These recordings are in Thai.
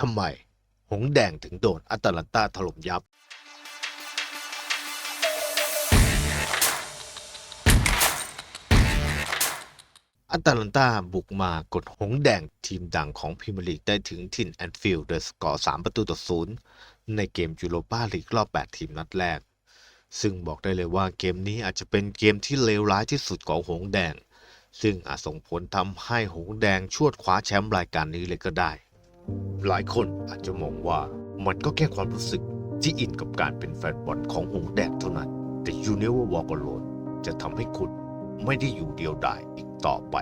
ทำไม หงแดงถึงโดนอัตแลนตาถล่มยับ อัตแลนตาบุกมากดหงแดงทีมดังของพรีเมียร์ลีกได้ถึงถิ่นแอนฟิลด์โดยสกอร์3ประตูต่อศูนย์ในเกมยูโรปาลีกรอบ 8 ทีมนัดแรก ซึ่งบอกได้เลยว่าเกมนี้อาจจะเป็นเกมที่เลวร้ายที่สุดของหงแดง ซึ่งอาจส่งผลทำให้หงแดงชวดคว้าแชมป์รายการนี้เลยก็ได้ หลายคนอาจจะมองว่ามันก็แค่ความรู้สึกที่อินกับการเป็นแฟนบอลของหงส์แดงเท่านั้น แต่ You Never Walk Alone จะทำให้คุณไม่ได้อยู่เดียวดายอีกต่อไป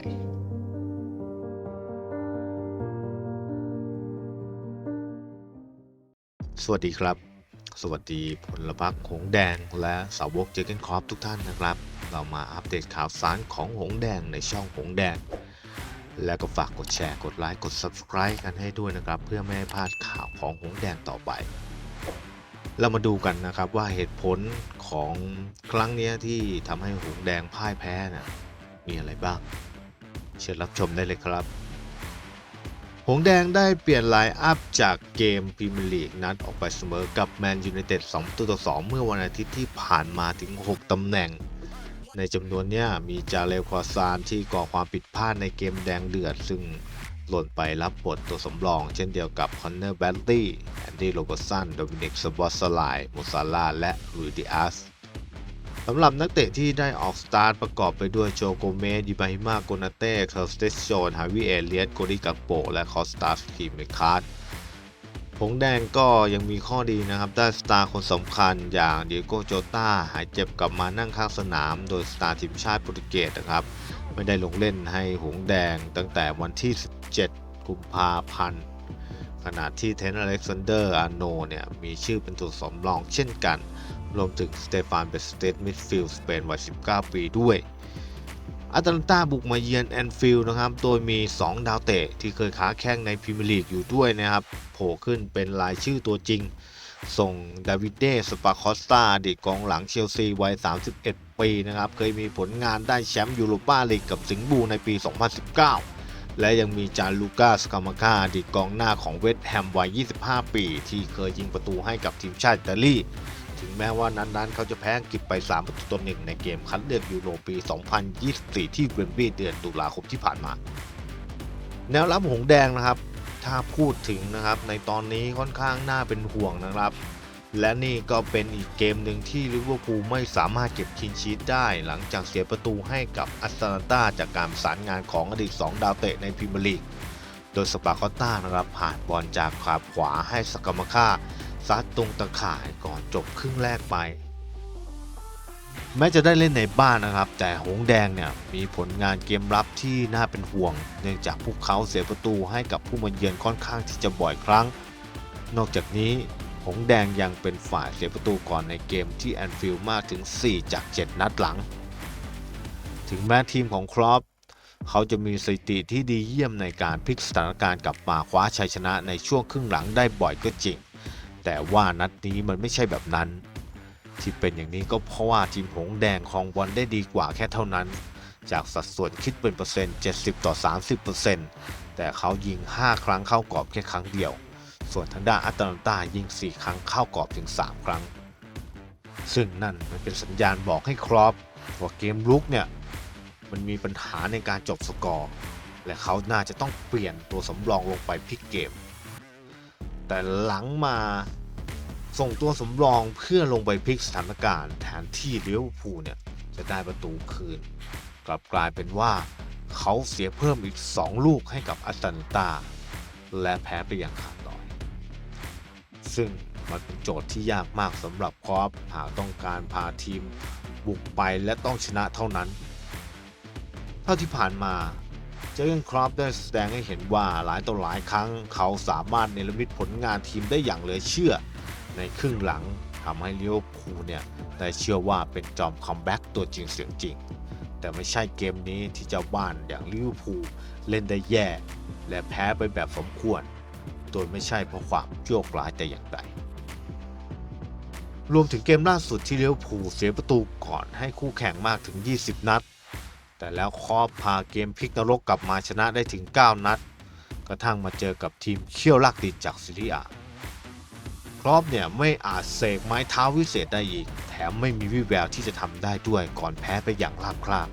สวัสดีครับ สวัสดีผลพักหงแดงและสาวกเจเกนคอปทุกท่านนะครับ เรามาอัปเดตข่าวสารของหงแดงในช่องหงแดง และก็ฝากกดแชร์ กดไลค์ กด Subscribe กันให้ด้วยนะครับ เพื่อไม่ให้พลาดข่าวของหงแดงต่อไป เรามาดูกันนะครับว่าเหตุผลของครั้งนี้ที่ทำให้หงแดงพ่ายแพ้น่ะมีอะไรบ้าง เชิญรับชมได้เลยครับ หงแดงได้เปลี่ยนไลน์อัพจากเกมพรีเมียร์ลีกนัดออกไปเสมอกับแมนยูไนเต็ด2ตัวต่อ2เมื่อวันอาทิตย์ที่ผ่านมาถึง 6ตำแหน่ง ในจำนวนเนี้ยมีจาเลควาซานที่ก่อความผิดพลาดในเกมแดงเดือด ซึ่งหล่นไปรับบทตัวสำรอง เช่นเดียวกับคอนเนอร์แบตตี้แอนดี้โรเบอร์สันโดมินิกสบอสไลมูซาลาและรูดิอัสสำหรับนักเตะที่ได้ออกสตาร์ทประกอบไปด้วยโจโกเมสดิบาฮิมาโกนาเต้เคอร์สเตชโชนฮาวิเอเลียสโกริกาโป และคอสตาสคีเมคาร์ ผงแดงก็ยังมีข้อดีนะครับ ได้สตาร์คนสำคัญอย่างเดียโกโจตาหายเจ็บกลับมานั่งข้างสนาม โดยสตาร์ทีมชาติโปรตุเกสนะครับ ไม่ได้ลงเล่นให้หงแดงตั้งแต่วันที่ 17 กุมภาพันธ์ ขณะที่เทนอเล็กซานเดอร์อาโนเนี่ย มีชื่อเป็นตัวสำรองเช่นกัน รวมถึงสเตฟานเบสเตดมิดฟิลด์สเปนวัย 19 ปีด้วย อาตแลนตาบุกมาเยือนแอนฟิลด์นะครับ โดยมี 2 ดาวเตะที่เคยค้าแข้งในพรีเมียร์ลีกอยู่ด้วยนะครับ โผล่ขึ้นเป็นรายชื่อตัวจริง ส่งดาวิดเดสปาคอสตาอดีตกองหลังเชลซีวัย 31 ปีนะครับ เคยมีผลงานได้แชมป์ยูโรปาลีกกับสิงห์บูในปี 2019 และยังมีจานลูกาสกามาคาอดีตกองหน้าของเวสต์แฮมวัย 25 ปี ที่เคยยิงประตูให้กับทีมชาติอิตาลี ถึงแม้ว่านั้นๆ เขาจะแพ้อังกฤษไป3ประตูต่อหนึ่งในเกมคัดเลือกยูโรปี 2024 ที่เวมบลีย์เดือนตุลาคมที่ผ่านมา แนวรับหงแดงนะครับ ถ้าพูดถึงนะครับในตอนนี้ค่อนข้างน่าเป็นห่วงนะครับ และนี่ก็เป็นอีกเกมหนึ่งที่ลิเวอร์พูลไม่สามารถเก็บคินชีตได้ หลังจากเสียประตูให้กับอัสตันตาจากการประสานงานของอดีต 2 ดาวเตะในพรีเมียร์ลีก โดยสปาคอตต้านะครับผ่านบอลจากขาขวาให้สกามาค่า ซัดตรงตะข่ายก่อนจบครึ่งแรกไป แม้จะได้เล่นในบ้านนะครับ แต่หงแดงเนี่ยมีผลงานเกมรับที่น่าเป็นห่วง เนื่องจากพวกเขาเสียประตูให้กับผู้มาเยือนค่อนข้างที่จะบ่อยครั้ง นอกจากนี้หงแดงยังเป็นฝ่ายเสียประตูก่อนในเกมที่แอนฟิลด์มากถึง 4 จาก 7 นัดหลัง ถึงแม้ทีมของครอปเขาจะมีสถิติที่ดีเยี่ยมในการพลิกสถานการณ์กลับมาคว้าชัยชนะในช่วงครึ่งหลังได้บ่อยก็จริง แต่ว่านัดนี้มันไม่ใช่แบบนั้น ที่เป็นอย่างนี้ก็เพราะว่าทีมหงแดงคองบอลได้ดีกว่าแค่เท่านั้น จากสัดส่วนคิดเป็นเปอร์เซ็นต์ 70 ต่อ 30เปอร์เซ็นต์แต่เขายิง 5 ครั้งเข้ากรอบแค่ครั้งเดียว ส่วนทางด้านอัตแลนตายิง 4 ครั้งเข้ากรอบถึง 3 ครั้ง ซึ่งนั่นมันเป็นสัญญาณบอกให้ครอปว่าเกมลุกเนี่ยมันมีปัญหาในการจบสกอร์ และเขาน่าจะต้องเปลี่ยนตัวสำรองลงไปพลิกเกม แต่หลังมาส่งตัวสำรองเพื่อลงไปพลิกสถานการณ์แทนที่ลิเวอร์พูลเนี่ยจะได้ประตูคืน กลับกลายเป็นว่าเขาเสียเพิ่มอีก 2 ลูกให้กับอัตแลนตา และแพ้ไปอย่างขาดลอย ซึ่งมันเป็นโจทย์ที่ยากมากสำหรับครอปหากต้องการพาทีมบุกไปและต้องชนะเท่านั้น เท่าที่ผ่านมา เจอร์เกนครอปได้แสดงให้เห็นว่าหลายต่อหลายครั้งเขาสามารถเนรมิตผลงานทีมได้อย่างเหลือเชื่อ ในครึ่งหลังทำให้ลิเวอร์พูลเนี่ยได้เชื่อว่าเป็นจอมคัมแบ็กตัวจริงเสียงจริง แต่ไม่ใช่เกมนี้ที่เจ้าบ้านอย่างลิเวอร์พูลเล่นได้แย่ และแพ้ไปแบบสมควร โดยไม่ใช่เพราะความโชคร้ายแต่อย่างใดรวมถึงเกมล่าสุดที่เลิเวพูเสียประตูก่อนให้คู่แข่งมากถึง 20 นัด แต่แล้วครอปพาเกมพลิกนรกกลับมาชนะได้ถึง 9 นัด กระทั่งมาเจอกับทีมเขี้ยวลากดินจากซิริอาครอปเนี่ยไม่อาจเสกไม้เท้าวิเศษได้อีก แถมไม่มีวิแววที่จะทำได้ด้วยก่อนแพ้ไปอย่างลาบคราบ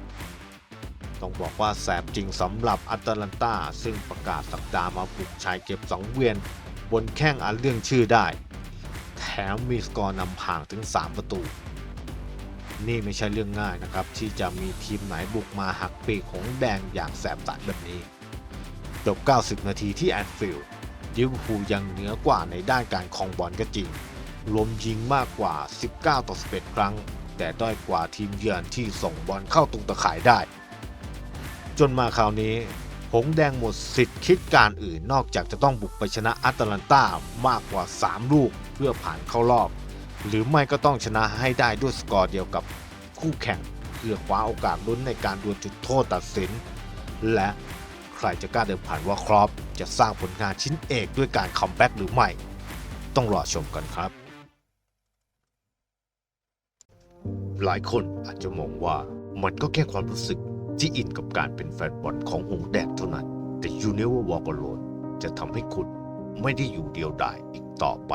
ต้องบอกว่าแสบจริงสำหรับอัตแลนตาซึ่งประกาศสัปดาห์มาบุกชายเก็บสองเวียน บนแข้งอันเรื่องชื่อได้ แถมมีสกอร์นำห่างถึง 3 ประตู นี่ไม่ใช่เรื่องง่ายนะครับ ที่จะมีทีมไหนบุกมาหักปีกของแดงอย่างแสบสันแบบนี้จบ 90 นาทีที่แอนฟิลด์ลิเวอร์พูลยังเหนือกว่าในด้านการครองบอลก็จริงรวมยิงมากกว่า 19 ต่อ 11 ครั้ง แต่ด้อยกว่าทีมเยือนที่ส่งบอลเข้าตรงตะข่ายได้ จนมาคราวนี้ หงแดงหมดสิทธิ์คิดการอื่นนอกจากจะต้องบุกไปชนะอัตแลนตามากกว่า 3 ลูกเพื่อผ่านเข้ารอบ หรือไม่ก็ต้องชนะให้ได้ด้วยสกอร์เดียวกับคู่แข่งเพื่อคว้าโอกาสลุ้นในการดวลจุดโทษตัดสิน และใครจะกล้าเดิมผ่านว่าครอปจะสร้างผลงานชิ้นเอกด้วยการคัมแบ็กหรือไม่ ต้องรอชมกันครับ หลายคนอาจจะมองว่ามันก็แค่ความรู้สึกที่อินกับการเป็นแฟนบอลของหงส์แดงเท่านั้น แต่ You Never Walk Alone จะทำให้คุณไม่ได้อยู่เดียวดายอีกต่อไป